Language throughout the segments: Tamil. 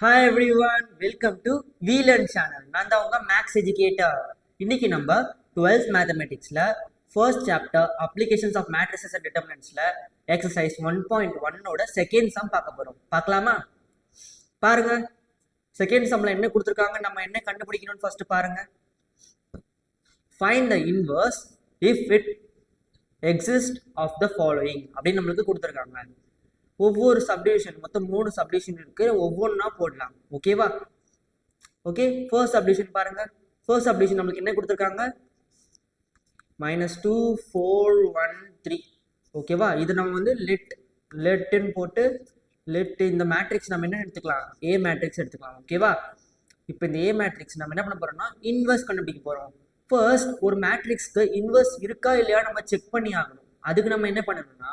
Hi everyone welcome to வீலன் சேனல் நான் தான் உங்க மேக்ஸ் எஜுகேட்டர் இன்னைக்கு நம்ம twelfth மேத்தமெட்டிக்ஸில் first chapter applications of matrices and டிட்டர்மினன்ஸில் exercise one point ஒன்னோட செகண்ட் சம் பார்க்க போகிறோம் பார்க்கலாமா? பாருங்க. செகண்ட் சம்மில் என்ன கொடுத்துருக்காங்க? நம்ம என்ன கண்டுபிடிக்கணும்னு ஃபர்ஸ்ட் பாருங்க. Find the inverse if it exist of the following அப்படின்னு நம்மளுக்கு கொடுத்துருக்காங்க. ஒவ்வொரு சப்டிவிஷன் மொத்தம் மூணு சப்டிவிஷன் இருக்கு. ஒவ்வொன்றா போடலாம். ஓகேவா ஓகே ஃபர்ஸ்ட் சப்டிவிஷன் பாருங்க. ஃபர்ஸ்ட் சப்டிவிஷன் நம்மளுக்கு என்ன கொடுத்துருக்காங்க? Minus two four one three ஓகேவா இது நம்ம வந்து லெட் லெட்டுன்னு போட்டு லெட் இந்த மேட்ரிக்ஸ் நம்ம என்ன எடுத்துக்கலாம்? ஏ மேட்ரிக்ஸ் எடுத்துக்கலாம். ஓகேவா இப்போ இந்த ஏ மேட்ரிக்ஸ் நம்ம என்ன பண்ண போறோம்னா இன்வெர்ஸ் கண்டுபிடிக்க போறோம். ஃபர்ஸ்ட் ஒரு மேட்ரிக்ஸ்க்கு இன்வெர்ஸ் இருக்கா இல்லையா நம்ம செக் பண்ணி ஆகணும். அதுக்கு நம்ம என்ன பண்ணணும்னா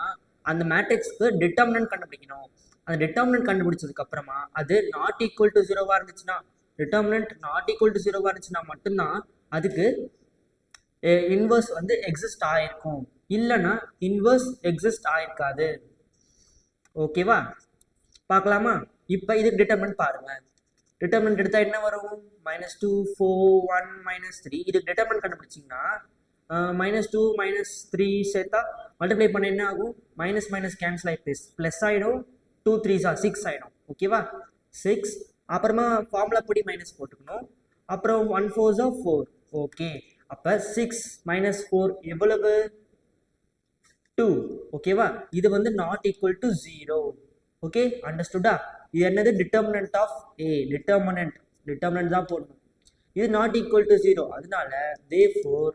அந்த மேட்ரிக்ஸ்க்கு டிட்டர்மினன்ட் கண்டுபிடிக்கணும். அந்த டிட்டர்மினன்ட் கண்டுபிடிச்சதுக்கு அப்புறமா அது நாட் ஈக்குவல் டு ஜீரோவாக இருந்துச்சுன்னா டிட்டர்மினன்ட் நாட் ஈக்குவல் டு ஜீரோவாக இருந்துச்சுன்னா மட்டும்தான் அதுக்கு இன்வெர்ஸ் வந்து எக்ஸிஸ்ட் ஆயிருக்கும். இல்லைன்னா இன்வெர்ஸ் எக்ஸிஸ்ட் ஆயிருக்காது. ஓகேவா பார்க்கலாமா? இப்போ இதுக்கு டிட்டர்மெண்ட் பாருங்கள் டிட்டர்மெண்ட் எடுத்தால் என்ன வரும்? Minus two four one minus three இதுக்கு டிட்டர்மெண்ட் கண்டுபிடிச்சிங்கன்னா மைனஸ் டூ மைனஸ் த்ரீ சேர்த்தா மல்டிப்ளை பண்ண என்ன ஆகும்? மைனஸ் மைனஸ் கேன்சல் ஆகி ப்ளஸ் ப்ளஸ் ஆகிடும் டூ த்ரீ சா சிக்ஸ் ஆகிடும் ஓகேவா சிக்ஸ் அப்புறமா ஃபார்முலா படி மைனஸ் போட்டுக்கணும். அப்புறம் ஒன் ஃபோர் ஜா ஃபோர் ஓகே அப்போ சிக்ஸ் மைனஸ் ஃபோர் எவ்வளவு? டூ ஓகேவா இது வந்து not equal to zero okay அண்டர்ஸ்டுடா இது என்னது? Determinant of A determinant determinant தான் போடணும். இது நாட் ஈக்குவல் டு ஜீரோ அதனால therefore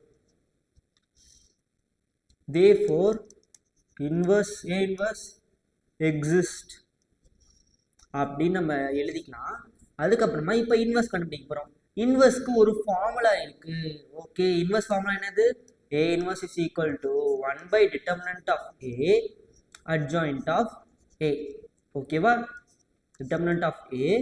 therefore inverse A inverse exist அப்படின்னு நம்ம எழுதிக்கலாம். அதுக்கப்புறமா இப்போ இன்வெஸ்ட் கண்டுபிடிக்க போகிறோம் இன்வெர்ஸ்க்கு ஒரு ஃபார்முலா இருக்கு. ஓகே இன்வெஸ்ட் ஃபார்முலா என்னது? A inverse is equal to one by determinant of A adjoint of A ஓகேவா determinant of A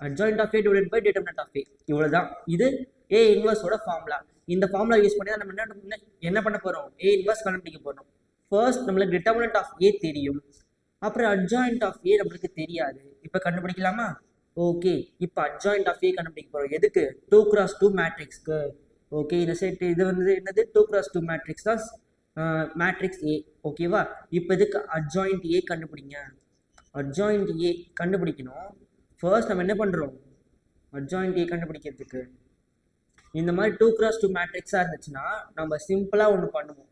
adjoint of A divide by determinant of A இவ்வளோதான் இது ஏ இன்வர்ஸோட ஃபார்முலா இந்த ஃபார்முலா யூஸ் பண்ணி தான் நம்ம என்ன என்ன பண்ண போகிறோம் ஏ இன்வர்ஸ் கண்டுபிடிக்க போகிறோம் ஃபர்ஸ்ட் நம்மளுக்கு டிட்டர்மினன்ட் ஆஃப் ஏ தெரியும். அப்புறம் அட்ஜாயிண்ட் ஆஃப் ஏ நம்மளுக்கு தெரியாது. இப்போ கண்டுபிடிக்கலாமா? ஓகே இப்போ அட்ஜாயிண்ட் ஆஃப் ஏ கண்டுபிடிக்க போகிறோம் எதுக்கு? டூ கிராஸ் டூ மேட்ரிக்ஸ்க்கு ஓகே இந்த செட் இது வந்து என்னது? டூ கிராஸ் டூ மேட்ரிக்ஸ் தான் மேட்ரிக்ஸ் ஏ ஓகேவா இப்போ இதுக்கு அட்ஜாயிண்ட் ஏ கண்டுபிடிங்க. அட்ஜாயிண்ட் ஏ கண்டுபிடிக்கணும். ஃபர்ஸ்ட் நம்ம என்ன பண்ணுறோம் அட்ஜாயிண்ட் ஏ கண்டுபிடிக்கிறதுக்கு. இந்த மாதிரி டூ கிராஸ் டூ மேட்ரிக்ஸாக இருந்துச்சுன்னா நம்ம சிம்பிளாக ஒன்று பண்ணுவோம்.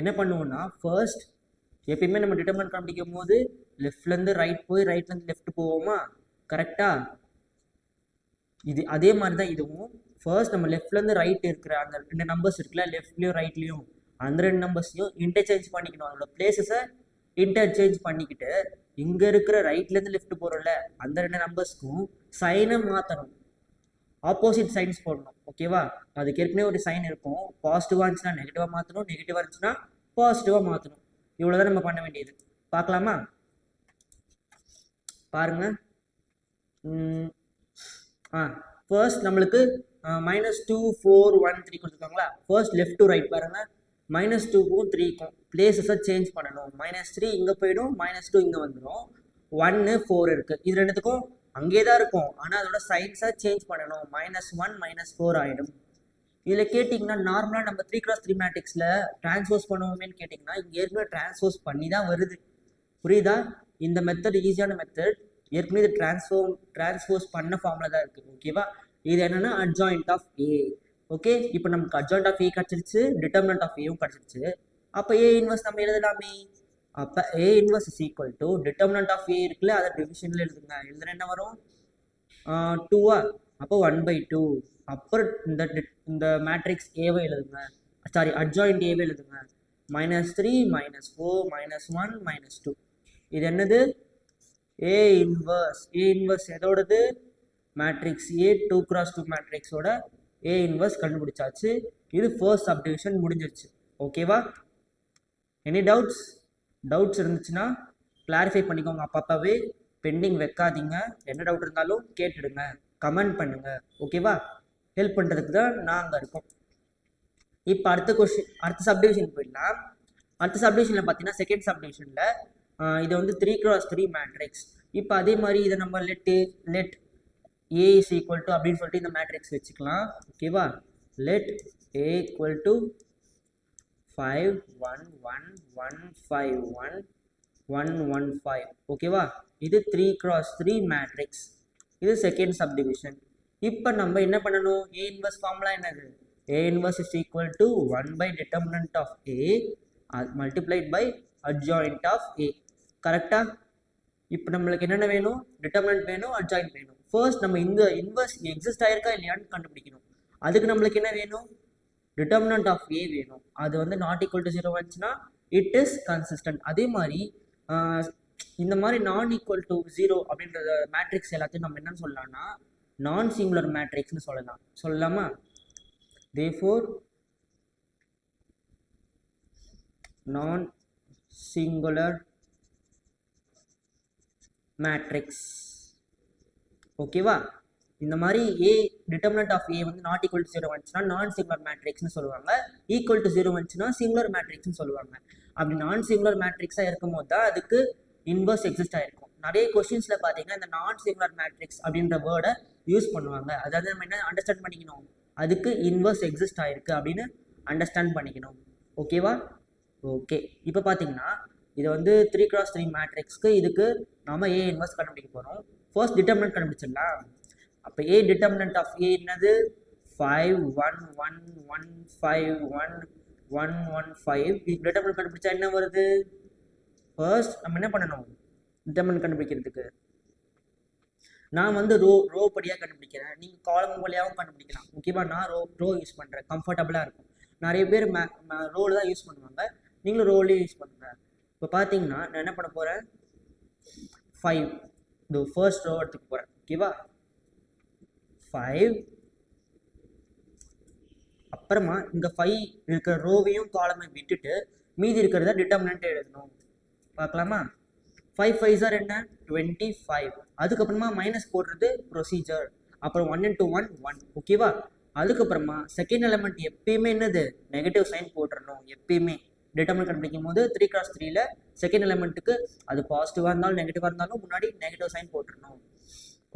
என்ன பண்ணுவோம்னா ஃபர்ஸ்ட் எப்பயுமே நம்ம டிட்டர்மெண்ட் காமிக்கும் போது லெஃப்ட்லேருந்து ரைட் போய் ரைட்லேருந்து லெஃப்ட் போவோமா? கரெக்டாக இது அதே மாதிரி தான் இதுவும். ஃபர்ஸ்ட் நம்ம லெஃப்ட்லேருந்து ரைட் இருக்கிற அந்த ரெண்டு நம்பர்ஸ் இருக்குல்ல லெஃப்ட்லேயும் ரைட்லேயும் அந்த ரெண்டு நம்பர்ஸையும் இன்டர்சேஞ்ச் பண்ணிக்கணும். அதோட பிளேசஸை இன்டர்சேஞ்ச் பண்ணிக்கிட்டு இங்கே இருக்கிற ரைட்லேருந்து லெஃப்ட் போகிறோம்ல அந்த ரெண்டு நம்பர்ஸ்க்கும் சைனை மாற்றணும் ஆப்போசிட் சைன்ஸ் போடணும் ஓகேவா அதுக்கு ஏற்கனவே ஒரு சைன் இருக்கும். பாசிட்டிவாக இருந்துச்சுன்னா நெகட்டிவாக மாற்றணும் நெகட்டிவாக இருந்துச்சுன்னா பாசிட்டிவாக மாற்றணும் இவ்வளோ தான் நம்ம பண்ண வேண்டியது. பார்க்கலாமா? பாருங்க. ஆ ஃபர்ஸ்ட் நம்மளுக்கு minus two four one three கொடுத்துருக்காங்களா? ஃபர்ஸ்ட் லெஃப்ட் டு ரைட் பாருங்க. மைனஸ் டூக்கும் த்ரீக்கும் பிளேசஸை சேஞ்ச் பண்ணணும். மைனஸ் த்ரீ இங்கே போயிடும் மைனஸ் டூ இங்கே வந்துடும் ஒன்று ஃபோர் இருக்குது இது ரெண்டுத்துக்கும் அங்கே தான் இருக்கும். ஆனால் அதோட சைன்ஸாக சேஞ்ச் பண்ணணும். மைனஸ் ஒன் மைனஸ் ஃபோர் ஆகிடும் இதில் கேட்டிங்கன்னா நார்மலாக நம்ம த்ரீ கிராஸ் த்ரீ மேட்ரிக்ஸில் ட்ரான்ஸ்போஸ் பண்ணுவோமேன்னு கேட்டிங்கன்னா இங்கே ஏற்கனவே ட்ரான்ஸ்போஸ் பண்ணி தான் வருது. புரியுதா? இந்த மெத்தட் ஈஸியான மெத்தட் ஏற்கனவே இது ட்ரான்ஸ்ஃபோர் ட்ரான்ஸ்போஸ் பண்ண ஃபார்மில் தான் இருக்குது ஓகேவா இது என்னென்னா அட்ஜாயிண்ட் ஆஃப் ஏ ஓகே இப்போ நமக்கு அட்ஜாயிண்ட் ஆஃப் ஏ கிடச்சிருச்சு டிட்டர்மினன்ட் ஆஃப் ஏவும் கிடச்சிருச்சு. அப்போ ஏ இன்வெஸ்ட் நம்ம எழுதலாமே? அப்போ A inverse is equal to determinant of A இருக்குல்ல அதை டிவிஷனில் எழுதுங்க. எழுதுற என்ன வரும்? டூவா அப்போ ஒன் பை டூ அப்புறம் இந்த இந்த மேட்ரிக்ஸ் ஏவை எழுதுங்க. சாரி அட்ஜாயிண்ட் ஏவை எழுதுங்க. Minus three minus four minus one minus two இது என்னது? A inverse A inverse எதோடது? Matrix A two cross two மேட்ரிக்ஸோட A inverse கண்டுபிடிச்சாச்சு. இது ஃபர்ஸ்ட் சப்டிவிஷன் முடிஞ்சிருச்சு. ஓகேவா எனி டவுட்ஸ் டவுட்ஸ் இருந்துச்சுன்னா கிளாரிஃபை பண்ணிக்கோங்க. அப்பப்போவே பெண்டிங் வைக்காதீங்க. என்ன டவுட் இருந்தாலும் கேட்டுடுங்க. கமெண்ட் பண்ணுங்க. ஓகேவா ஹெல்ப் பண்ணுறதுக்கு தான் நாங்கள் இருக்கோம். இப்போ அடுத்த கொஷின் அடுத்த சப்டிவிஷன் போயிடலாம். அடுத்த சப்டிவிஷனில் பார்த்தீங்கன்னா செகண்ட் சப்டிவிஷனில் இது வந்து த்ரீ கிராஸ் த்ரீ மேட்ரிக்ஸ் இப்போ அதே மாதிரி இதை நம்ம let let A is equal to அப்படின்னு சொல்லிட்டு இந்த மேட்ரிக்ஸ் வச்சுக்கலாம். ஓகேவா let A equal to five one one one five one one one five ஓகேவா இது த்ரீ கிராஸ் த்ரீ மேட்ரிக்ஸ் இது செகண்ட் சப்டிவிஷன் இப்போ நம்ம என்ன பண்ணணும்? ஏ இன்வர்ஸ் ஃபார்முலா என்னது? A inverse is equal to one by determinant of A multiplied by adjoint of A கரெக்டாக இப்போ நம்மளுக்கு என்னென்ன வேணும்? டிட்டர்மினன்ட் வேணும் அட்ஜாயிண்ட் வேணும். ஃபர்ஸ்ட் நம்ம இந்த இன்வர்ஸ் எக்ஸிஸ்ட் ஆயிருக்கா இல்லையான்னு கண்டுபிடிக்கணும். அதுக்கு நம்மளுக்கு என்ன வேணும்? டிட்டர்மினன்ட் ஆஃப் ஏ வேணும். அது வந்து நாட் ஈக்குவல் டு ஜீரோ வந்துச்சுன்னா இட் இஸ் கன்சிஸ்டன்ட் அதே மாதிரி இந்த மாதிரி நான் ஈக்குவல் டு ஜீரோ அப்படின்ற மேட்ரிக்ஸ் எல்லாத்தையும் நம்ம என்னன்னு சொல்லலாம்னா நான் சிங்குலர் மேட்ரிக்ஸ்னு சொல்லலாம். சொல்லலாமா? தேஃபோர் நான் சிங்குலர் மேட்ரிக்ஸ் ஓகேவா இந்த மாதிரி ஏ டிட்டர்மினட் ஆஃப் ஏ வந்து நாட் ஈக்குவல் டு ஜீரோ வந்துச்சுன்னா நான் சிங்குலர் மேட்ரிக்ஸ்னு சொல்லுவாங்க. ஈக்குவல் டு ஜீரோ வந்துச்சுன்னா சிங்குலர் மேட்ரிக்ஸ்னு சொல்லுவாங்க. அப்படி நான் சிங்குலர் மேட்ரிக்ஸாக இருக்கும் போது தான் அதுக்கு இன்வர்ஸ் எக்ஸிஸ்ட் ஆயிருக்கும். நிறைய கொஸ்டின்ஸில் பார்த்தீங்கன்னா இந்த நான் சிங்குலர் மேட்ரிக்ஸ் அப்படின்ற வேர்டை யூஸ் பண்ணுவாங்க. அதாவது நம்ம என்ன அண்டர்ஸ்டாண்ட் பண்ணிக்கணும்? அதுக்கு இன்வர்ஸ் எக்ஸிஸ்ட் ஆயிருக்கு அப்படின்னு அண்டர்ஸ்டாண்ட் பண்ணிக்கணும். ஓகேவா ஓகே இப்போ பார்த்தீங்கன்னா இது வந்து த்ரீ கிராஸ் த்ரீ மேட்ரிக்ஸ்க்கு இதுக்கு நாம ஏ இன்வர்ஸ் கண்டுபிடிக்க போகிறோம் ஃபர்ஸ்ட் டிட்டர்மினன்ட் கண்டுபிடிச்சிடலாம். அப்போ ஏ டிட்டர்மினன்ட் ஆஃப் ஏ என்னது? Five one one one five one one one five இது டிட்டர்மினன்ட் கண்டுபிடிச்சா என்ன வருது? ஃபர்ஸ்ட் நம்ம என்ன பண்ணணும்? டிட்டர்மினன்ட் கண்டுபிடிக்கிறதுக்கு. நான் வந்து ரோ ரோ படியாக கண்டுபிடிக்கிறேன். நீங்கள் காலம் வழியாகவும் கண்டுபிடிக்கலாம். முக்கியமாக நான் ரோ ரோ யூஸ் பண்ணுறேன் கம்ஃபர்டபுளாக இருக்கும். நிறைய பேர் மே ரோல் தான் யூஸ் பண்ணுவாங்க. நீங்களும் ரோலே யூஸ் பண்ணுங்க. இப்போ பார்த்தீங்கன்னா நான் என்ன பண்ண போகிறேன் ஃபைவ் இந்த ஃபர்ஸ்ட் ரோ எடுத்துக்க போகிறேன் ஓகேவா ஃபைவ் அப்புறமா இந்த ஃபைவ் இருக்கிற ரோவையும் காலமையும் விட்டுட்டு மீதி இருக்கிறத டிட்டர்மினண்ட் எழுதணும். பார்க்கலாமா? ஃபைவ் ஃபைவ் சார் என்ன? டுவெண்ட்டி ஃபைவ் அதுக்கப்புறமா மைனஸ் போடுறது ப்ரொசீஜர் அப்புறம் ஒன் இன்ட்டு ஒன் ஒன் ஓகேவா அதுக்கப்புறமா செகண்ட் எலமெண்ட் எப்பயுமே என்னது? நெகட்டிவ் சைன் போட்டுறணும். எப்பயுமே. டிட்டர்மினன்ட் கண்டுபிடிக்கும் போது த்ரீ கிராஸ் த்ரீல செகண்ட் எலமெண்ட்டுக்கு அது பாசிட்டிவாக இருந்தாலும் நெகட்டிவாக இருந்தாலும் முன்னாடி நெகட்டிவ் சைன் போட்டுடணும்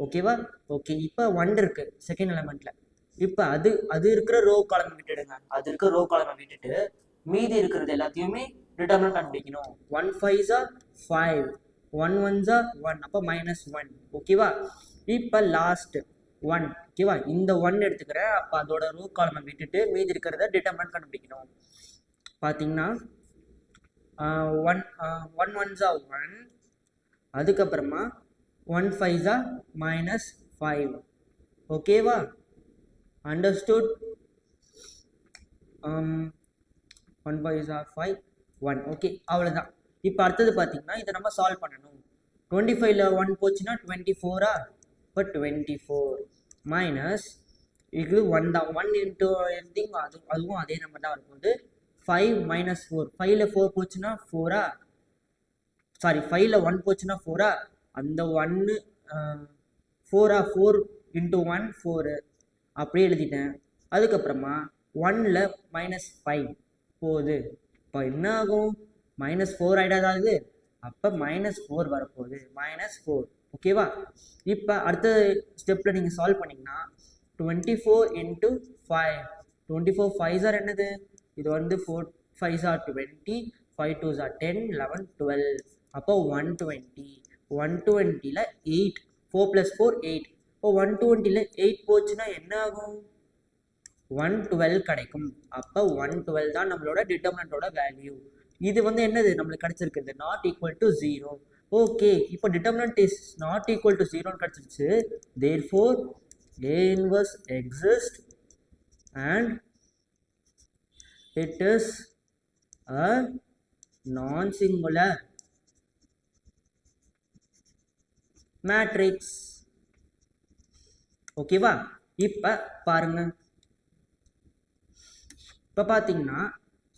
ஓகேவா ஓகே இப்போ ஒன் இருக்கு செகண்ட் எலிமெண்ட்ல இப்போ அது அது இருக்கிற ரோ காலம் விட்டுடுங்க. அது இருக்கிற ரோ காலம் விட்டுட்டு மீதி இருக்கிறது எல்லாத்தையுமே ரிட்டர்ன் கண்டுபிடிக்கணும். ஒன் ஃபைவ் ஜா ஃபைவ் ஒன் ஒன் ஜா ஒன் அப்போ மைனஸ் ஒன் ஓகேவா இப்போ லாஸ்ட் ஒன் ஓகேவா இந்த ஒன் எடுத்துக்கிறேன் அப்போ அதோட ரோ காலமை விட்டுட்டு மீதி இருக்கிறத டிட்டர்மெண்ட் கண்டுபிடிக்கணும். பார்த்தீங்கன்னா ஒன் ஒன் ஒன் ஜா ஒன் அதுக்கப்புறமா ஒன் ஃபைவ் ஜா மைனஸ் ஃபைவ் ஓகேவா அண்டர்ஸ்டுட் ஒன் ஃபைவ் ஜா ஃபைவ் ஒன் ஓகே அவ்வளோதான் இப்போ அடுத்தது பார்த்தீங்கன்னா இதை நம்ம சால்வ் பண்ணணும். டுவெண்ட்டி ஃபைவ்ல ஒன் போச்சுன்னா டுவெண்ட்டி ஃபோரா இப்போ டுவெண்ட்டி ஃபோர் மைனஸ் இது ஒன் தான். ஒன் இன்ட்டு எந்திங் அது அதுவும் அதே நம்பர் தான் வரும்போது ஃபைவ் மைனஸ் ஃபோர் ஃபைவ்ல ஃபோர் போச்சுன்னா ஃபோரா சாரி ஃபைவ்ல ஒன் போச்சுன்னா ஃபோரா அந்த ஒன்று ஃபோரா ஃபோர் இன்ட்டு ஒன் ஃபோரு அப்படியே எழுதிட்டேன். அதுக்கப்புறமா ஒன்னில் மைனஸ் ஃபைவ் போகுது. இப்போ என்ன ஆகும்? மைனஸ் ஃபோர் ஆகிடாதாது அப்போ மைனஸ் ஃபோர் வரப்போகுது. மைனஸ் ஃபோர் ஓகேவா இப்போ அடுத்த ஸ்டெப்பில் நீங்கள் சால்வ் பண்ணிங்கன்னா twenty four into five twenty four five sir என்னது? இது வந்து four five sir twenty five two sir ten eleven twelve அப்போ ஒன் டுவெண்ட்டி ஒன் டுவெண்ட்டியில் eight four plus four eight இப்போ ஒன் டுவெண்ட்டியில் எயிட் போச்சுன்னா என்ன ஆகும் ஒன் டுவெல் கிடைக்கும். அப்போ ஒன் டுவெல் தான் நம்மளோட டிட்டர்மினண்டோட வேல்யூ இது வந்து என்னது? நம்மளுக்கு கிடச்சிருக்குது not equal to zero okay இப்போ determinant is not equal to ஜீரோன்னு கிடச்சிருச்சு. Therefore A inverse exist and it is a non singular matrix ஓகேவா இப்போ பாருங்க. இப்போ பார்த்தீங்கன்னா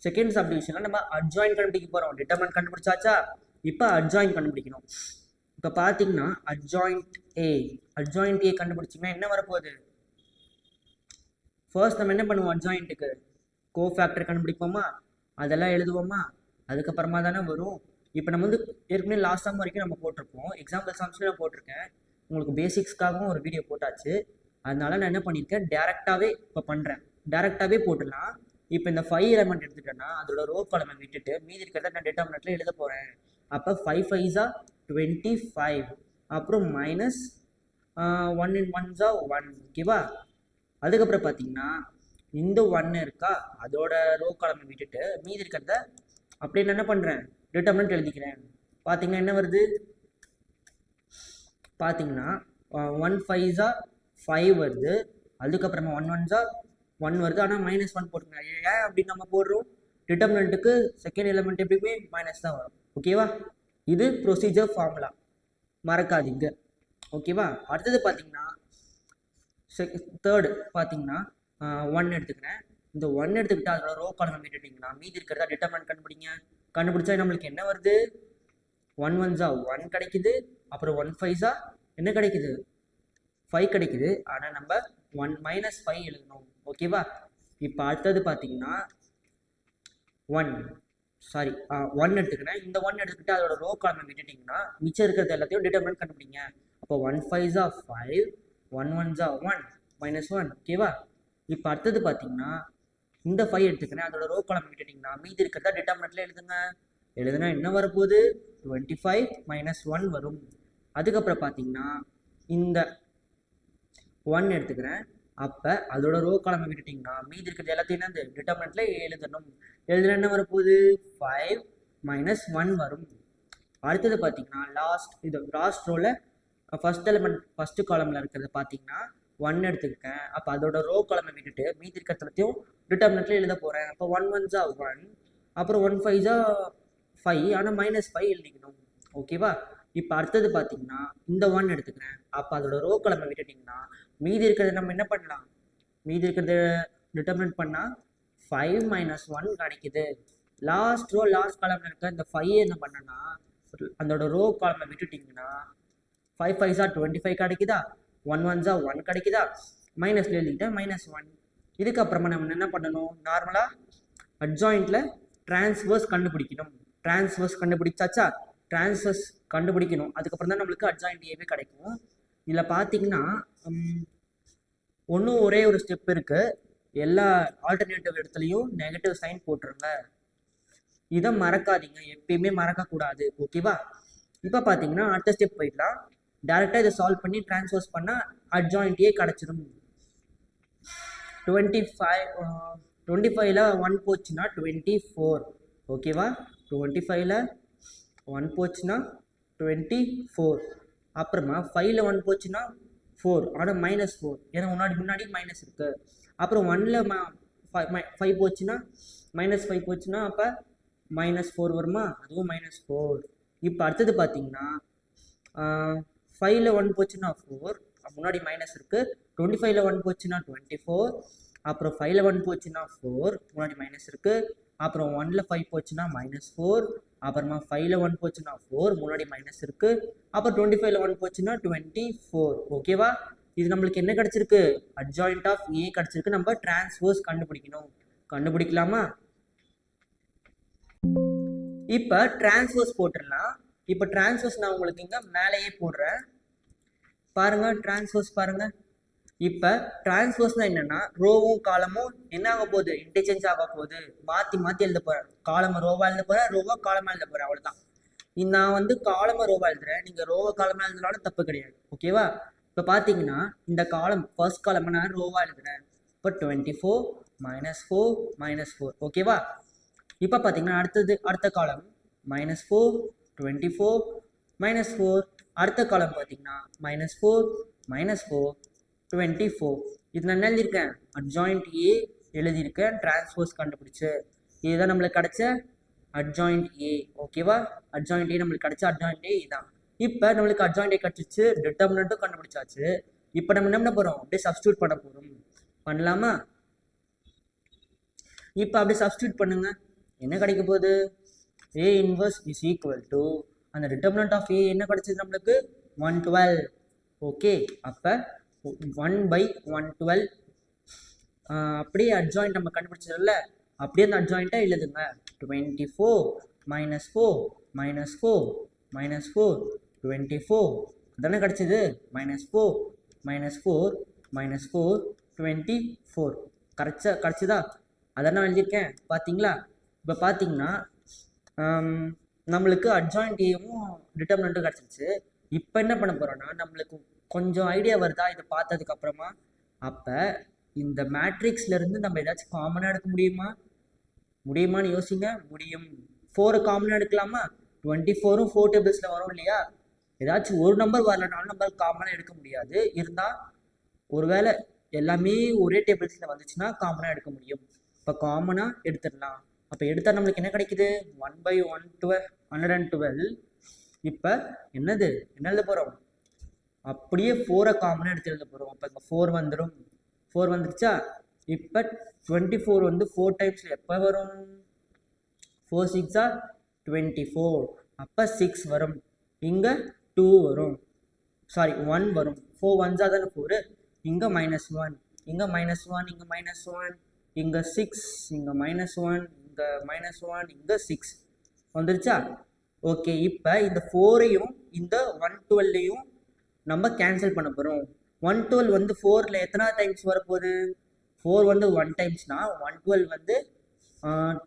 செகண்ட் சப்டிவிஷனில் நம்ம அட்ஜாயின் கண்டுபிடிக்க போகிறோம் டிட்டர்மெண்ட் கண்டுபிடிச்சாச்சா? இப்போ அட்ஜாயின் கண்டுபிடிக்கணும். இப்போ பார்த்தீங்கன்னா அட்ஜாயிண்ட் ஏ அட்ஜாயிண்ட் ஏ கண்டுபிடிச்சிங்கன்னா என்ன வரப்போகுது? ஃபர்ஸ்ட் நம்ம என்ன பண்ணுவோம் அட்ஜாயிண்ட்டுக்கு கோ ஃபேக்டர் கண்டுபிடிப்போமா? அதெல்லாம் எழுதுவோமா? அதுக்கப்புறமா தானே வரும்? இப்போ நம்ம வந்து ஏற்கனவே லாஸ்ட் சம் வரைக்கும் நம்ம போட்டிருப்போம். எக்ஸாம்பிள் சம்ஸ்ல நான் போட்டிருக்கேன். உங்களுக்கு பேசிக்ஸ்க்காகவும் ஒரு வீடியோ போட்டாச்சு. அதனால நான் என்ன பண்ணியிருக்கேன் டேரெக்டாகவே இப்போ பண்ணுறேன் டேரெக்டாகவே போட்டுடலாம். இப்போ இந்த ஃபைவ் எலமெண்ட் எடுத்துட்டேன்னா அதோட ரோ காலமை விட்டுட்டு மீதி இருக்கிறத நான் டெட்டர்மினெட்டில் எழுத போகிறேன் அப்போ ஃபைவ் ஃபைவ்ஸா டுவெண்ட்டி ஃபைவ் அப்புறம் மைனஸ் ஒன் இன் ஒன்ஸா ஒன் ஓகேவா அதுக்கப்புறம் பார்த்தீங்கன்னா இந்த ஒன்று இருக்கா? அதோட ரோ காலமை விட்டுட்டு மீதி இருக்கிறத அப்படியே நான் என்ன பண்ணுறேன் டிட்டர்மினன்ட் எழுதிக்கிறேன். பார்த்தீங்கன்னா என்ன வருது? பார்த்தீங்கன்னா ஒன் ஃபைவ்ஸா ஃபைவ் வருது. அதுக்கப்புறமா ஒன் ஒன்ஸா ஒன் வருது. ஆனால் மைனஸ் ஒன் போட்டுக்கலாம் ஏன் அப்படின்னு நம்ம போடுறோம்? டிட்டர்மினண்ட்டுக்கு செகண்ட் எலிமெண்ட் எப்படியுமே மைனஸ் தான் வரும். ஓகேவா இது ப்ரொசீஜர் ஃபார்முலா மறக்காதீங்க. ஓகேவா அடுத்தது பார்த்தீங்கன்னா செக் தேர்டு பார்த்தீங்கன்னா ஒன் எடுத்துக்கிறேன். இந்த ஒன் எடுத்துக்கிட்டால் அதோட ரோ காலம் விட்டுட்டிங்கன்னா மீதி இருக்கிறதா டிட்டர்மெண்ட் கண்டுபிடிங்க. கண்டுபிடிச்சா நம்மளுக்கு என்ன வருது? ஒன் ஒன்ஸா ஒன் கிடைக்குது. அப்புறம் ஒன் ஃபைவ்ஸா என்ன கிடைக்குது? ஃபைவ் கிடைக்குது. ஆனால் நம்ம ஒன் மைனஸ் ஃபைவ் எழுதணும். ஓகேவா இப்போ அடுத்தது பார்த்தீங்கன்னா ஒன் சாரி ஒன் எடுத்துக்கிறேன். இந்த ஒன் எடுத்துக்கிட்டு அதோட ரோ காலம் விட்டுட்டிங்கன்னா மிச்சம் இருக்கிறது எல்லாத்தையும் டிட்டர்மெண்ட் கண்டுபிடிங்க. அப்போ ஒன் ஃபைவ்ஸா ஃபைவ் ஒன் ஒன்ஸா ஒன் மைனஸ் ஒன் ஓகேவா இப்போ அடுத்தது பார்த்தீங்கன்னா இந்த ஃபைவ் எடுத்துக்கிறேன். அதோட ரோ காலம் விட்டுட்டிங்கன்னா மீதி இருக்கிறதா டிட்டர்மினட்ல எழுதுங்க. எழுதுனா என்ன வரப்போகுது? டுவெண்ட்டி ஃபைவ் மைனஸ் ஒன் வரும். அதுக்கப்புறம் பார்த்தீங்கன்னா இந்த ஒன் எடுத்துக்கிறேன். அப்போ அதோட ரோ காலம் விட்டுட்டிங்கன்னா மீதி இருக்கிறது எல்லாத்தையும் என்ன டிட்டர்மினட்ல எழுதணும். எழுதுனா என்ன வரப்போகுது? ஃபைவ் மைனஸ் ஒன் வரும். அடுத்தது பார்த்தீங்கன்னா லாஸ்ட் இது லாஸ்ட் ரோவில் ஃபஸ்ட் எலிமெண்ட் ஃபஸ்ட்டு காலமில் இருக்கிறத பார்த்தீங்கன்னா ஒன் எடுத்துக்கிட்டேன் அப்போ அதோட ரோ காலமை விட்டுட்டு மீதி இருக்கிறதுலத்தையும் டிட்டர்மினட்ல எழுத போகிறேன் அப்போ ஒன் ஒன்ஸா ஒன் அப்புறம் ஒன் ஃபைவ்ஸா ஃபைவ் ஆனால் மைனஸ் ஃபைவ் எழுதிக்கணும். ஓகேவா இப்போ அடுத்தது பார்த்தீங்கன்னா இந்த ஒன் எடுத்துக்கிறேன். அப்போ அதோட ரோ காலமை விட்டுட்டிங்கன்னா மீதி இருக்கிறத நம்ம என்ன பண்ணலாம்? மீதி இருக்கிறத டிட்டர்மினட் பண்ணால் ஃபைவ் மைனஸ் ஒன் கிடைக்குது. லாஸ்ட் ரோ லாஸ்ட் காலமில் இருக்க இந்த ஃபைவ் என்ன பண்ணனா அதோட ரோ காலமை விட்டுட்டிங்கன்னா ஃபைவ் ஃபைவ்ஸா டுவெண்ட்டி ஃபைவ் கிடைக்குதா? ஒன் ஒன்ஸா ஒன் கிடைக்குதா? மைனஸில் எழுதிக்கிட்டேன் மைனஸ் ஒன் இதுக்கப்புறமா நம்ம என்ன பண்ணணும்? நார்மலாக அட்ஜாயிண்ட்டில் டிரான்ஸ்வர்ஸ் கண்டுபிடிக்கணும். டிரான்ஸ்வர்ஸ் கண்டுபிடிச்சாச்சா? டிரான்ஸ்வர்ஸ் கண்டுபிடிக்கணும். அதுக்கப்புறம் தான் நம்மளுக்கு அட்ஜாயிண்ட் ஏவே கிடைக்கும். இதில் பார்த்தீங்கன்னா ஒன்றும் ஒரே ஒரு ஸ்டெப் இருக்குது எல்லா ஆல்டர்னேட்டிவ் இடத்துலையும் நெகட்டிவ் சைன் போட்டுருங்க. இதை மறக்காதீங்க. எப்பயுமே மறக்கக்கூடாது. ஓகேவா இப்போ பார்த்தீங்கன்னா அடுத்த ஸ்டெப் போயிடலாம். டேரெக்டாக இதை சால்வ் பண்ணி ட்ரான்ஸ்ஃபர்ஸ் பண்ணால் அட்ஜாயிண்ட்டே கிடச்சிடும் டுவெண்ட்டி ஃபைவ் டுவெண்ட்டி ஃபைவ்ல ஒன் போச்சுன்னா டுவெண்ட்டி ஃபோர் ஓகேவா டுவெண்ட்டி ஃபைவ்ல ஒன் போச்சுன்னா டுவெண்ட்டி ஃபோர் அப்புறமா ஃபைவ்ல ஒன் போச்சுன்னா ஃபோர் ஆனால் மைனஸ் ஃபோர் ஏன்னா முன்னாடி முன்னாடி மைனஸ் இருக்குது அப்புறம் ஒன்ல ஃபைவ் போச்சுன்னா மைனஸ் ஃபைவ் போச்சுன்னா அப்போ மைனஸ் ஃபோர் வருமா? அதுவும் மைனஸ் ஃபோர் இப்போ அடுத்தது பார்த்தீங்கன்னா ஃபைவ்ல ஒன் போச்சுன்னா ஃபோர் முன்னாடி மைனஸ் இருக்குது டுவெண்ட்டி ஃபைவ்ல ஒன் போச்சுன்னா டுவெண்ட்டி ஃபோர் அப்புறம் ஃபைவ்ல ஒன் போச்சுன்னா ஃபோர் முன்னாடி மைனஸ் இருக்குது அப்புறம் ஒன்ல ஃபைவ் போச்சுன்னா மைனஸ் ஃபோர் அப்புறமா ஃபைவ்ல ஒன் போச்சுன்னா ஃபோர் முன்னாடி மைனஸ் இருக்குது அப்புறம் டுவெண்ட்டி ஃபைவ்ல ஒன் போச்சுன்னா டுவெண்ட்டி ஃபோர் ஓகேவா இது நம்மளுக்கு என்ன கிடச்சிருக்கு? அட்ஜாயிண்ட் ஆஃப் ஏ கிடச்சிருக்கு. நம்ம டிரான்ஸ்வர்ஸ் கண்டுபிடிக்கணும். கண்டுபிடிக்கலாமா? இப்போ டிரான்ஸ்வர்ஸ் போட்டுடலாம். இப்போ டிரான்ஸ்போஸ் நான் உங்களுக்கு இங்கே மேலேயே போடுறேன். பாருங்கள் டிரான்ஸ்போஸ் பாருங்கள் இப்போ டிரான்ஸ்போஸ்னா என்னென்னா ரோவும் காலமும் என்ன ஆக போகுது? இன்டர்சேஞ்ச் ஆக போகுது. மாற்றி மாற்றி எழுத போகிறேன் காலமை ரோவா எழுத போகிறேன் ரோவா காலமாக எழுத போகிறேன் அவ்வளோதான் நான் வந்து காலமாக ரோவா எழுதுறேன். நீங்கள் ரோவா காலமாக எழுதுனாலும் தப்பு கிடையாது. ஓகேவா இப்போ பார்த்தீங்கன்னா இந்த காலம் ஃபர்ஸ்ட் காலம் நான் ரோவா எழுதுறேன். இப்போ twenty four minus four minus four ஓகேவா இப்போ பார்த்தீங்கன்னா அடுத்தது அடுத்த column minus four twenty four minus four அடுத்த காலம் பார்த்தீங்கன்னா minus four minus four twenty four இது நான் எழுதியிருக்கேன்? அட்ஜாயிண்ட் ஏ எழுதியிருக்கேன். டிரான்ஸ்போஸ் கண்டுபிடிச்சு. இதுதான் நம்மளுக்கு கிடைச்ச அட்ஜாயிண்ட் ஏ ஓகேவா அட்ஜாயிண்ட் ஏ நம்மளுக்கு கிடைச்ச அட்ஜாயிண்ட் ஏ இதுதான் இப்போ நம்மளுக்கு அட்ஜாயிண்ட் ஏ கிடச்சிச்சு. டிட்டர்மினட்டும் கண்டுபிடிச்சாச்சு. இப்போ நம்ம என்ன பண்ண போகிறோம் அப்படியே சப்ஸ்டியூட் பண்ண போகிறோம் பண்ணலாமா? இப்போ அப்படியே சப்ஸ்டியூட் பண்ணுங்க. என்ன கிடைக்க போகுது? A inverse is equal to அந்த டிட்டர்மினன்ட் ஆஃப் ஏ என்ன கிடச்சிது நம்மளுக்கு? ஒன் டுவெல் ஓகே அப்போ ஒன் பை ஒன் டுவெல் அப்படியே அட்ஜாயிண்ட் நம்ம கண்டுபிடிச்சதில்ல அப்படியே அந்த அட்ஜாயிண்ட்டை எழுதுங்க. Twenty four minus four minus four minus four twenty four தானே கிடச்சிது? Minus four minus four minus four twenty four கரெக்டா கிடச்சிதா அதான் எழுதியிருக்கேன். பார்த்தீங்களா இப்போ பார்த்தீங்கன்னா நம்மளுக்கு அட்ஜாயின்டியும் டிட்டர்மினட்டும் கிடச்சிருச்சு. இப்போ என்ன பண்ண போகிறோன்னா நம்மளுக்கு கொஞ்சம் ஐடியா வருதா? இதை பார்த்ததுக்கப்புறமா அப்போ இந்த மேட்ரிக்ஸ்லேருந்து நம்ம ஏதாச்சும் காமனாக எடுக்க முடியுமா? முடியுமான்னு யோசிங்க. முடியும். ஃபோரை காமனாக எடுக்கலாமா? டுவெண்ட்டி ஃபோரும் ஃபோர் டேபிள்ஸில் வரும் இல்லையா? ஏதாச்சும் ஒரு நம்பர் வரலனாலும் நம்ம காமனாக எடுக்க முடியாது. இருந்தால் ஒருவேளை எல்லாமே ஒரே டேபிள்ஸில் வந்துச்சுன்னா காமனாக எடுக்க முடியும். இப்போ காமனாக எடுத்துடலாம். அப்போ எடுத்தால் நம்மளுக்கு என்ன கிடைக்குது? One by one twelve hundred and twelve இப்போ என்னது? என்ன எழுத போகிறோம் அப்படியே ஃபோரை காமனாக எடுத்து எழுத போகிறோம் அப்போ இங்கே ஃபோர் வந்துடும் ஃபோர் வந்துருச்சா? இப்போ டுவெண்ட்டி ஃபோர் வந்து ஃபோர் டைம்ஸில் எப்போ வரும்? ஃபோர் சிக்ஸா டுவெண்ட்டி ஃபோர் அப்போ சிக்ஸ் வரும். இங்கே டூ வரும். சாரி ஒன் வரும். ஃபோர் ஒன்ஸாக தானே ஃபோரு இங்கே மைனஸ் ஒன் இங்கே மைனஸ் ஒன் இங்கே மைனஸ் ஒன் இங்கே சிக்ஸ் இங்கே மைனஸ் ஒன் இங்கே மைனஸ் ஒன் இங்கே சிக்ஸ் வந்துருச்சா? ஓகே இப்போ இந்த ஃபோரையும் இந்த ஒன் டுவெல்லையும் நம்ம கேன்சல் பண்ண போகிறோம் ஒன் டுவெல் வந்து ஃபோரில் எத்தனை டைம்ஸ் வரப்போகுது? ஃபோர் வந்து ஒன் டைம்ஸ்னா ஒன் டுவெல் வந்து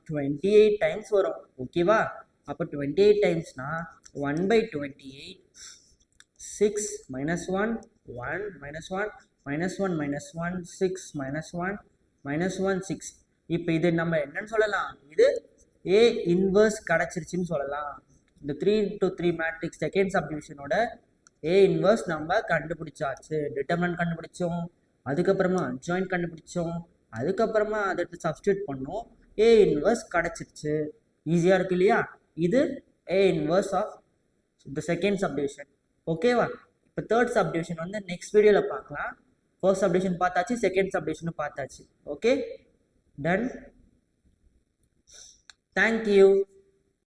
டுவெண்ட்டி எயிட் டைம்ஸ் வரும். ஓகேவா அப்போ twenty eight டைம்ஸ்னா one by twenty eight six minus one one minus one minus one minus one six minus one minus one six இப்போ இது நம்ம என்னன்னு சொல்லலாம். இது ஏ இன்வர்ஸ் கிடச்சிருச்சுன்னு சொல்லலாம். இந்த three to three matrix second சப்டிவிஷனோட A inverse நம்ம கண்டுபிடிச்சாச்சு. டிட்டர்மினன்ட் கண்டுபிடிச்சோம். அதுக்கப்புறமா அட்ஜாயின் கண்டுபிடிச்சோம். அதுக்கப்புறமா அதை எடுத்து சப்ஸ்டியூட் பண்ணோம். ஏ இன்வர்ஸ் கிடச்சிருச்சு. ஈஸியாக இருக்கு இல்லையா? இது A inverse of the second subdivision ஓகேவா இப்போ தேர்ட் சப்டிவிஷன் வந்து நெக்ஸ்ட் வீடியோவில் பார்க்கலாம். ஃபர்ஸ்ட் சப்டிவிஷன் பார்த்தாச்சு செகண்ட் சப்டிவிஷனும் பார்த்தாச்சு. Okay done thank you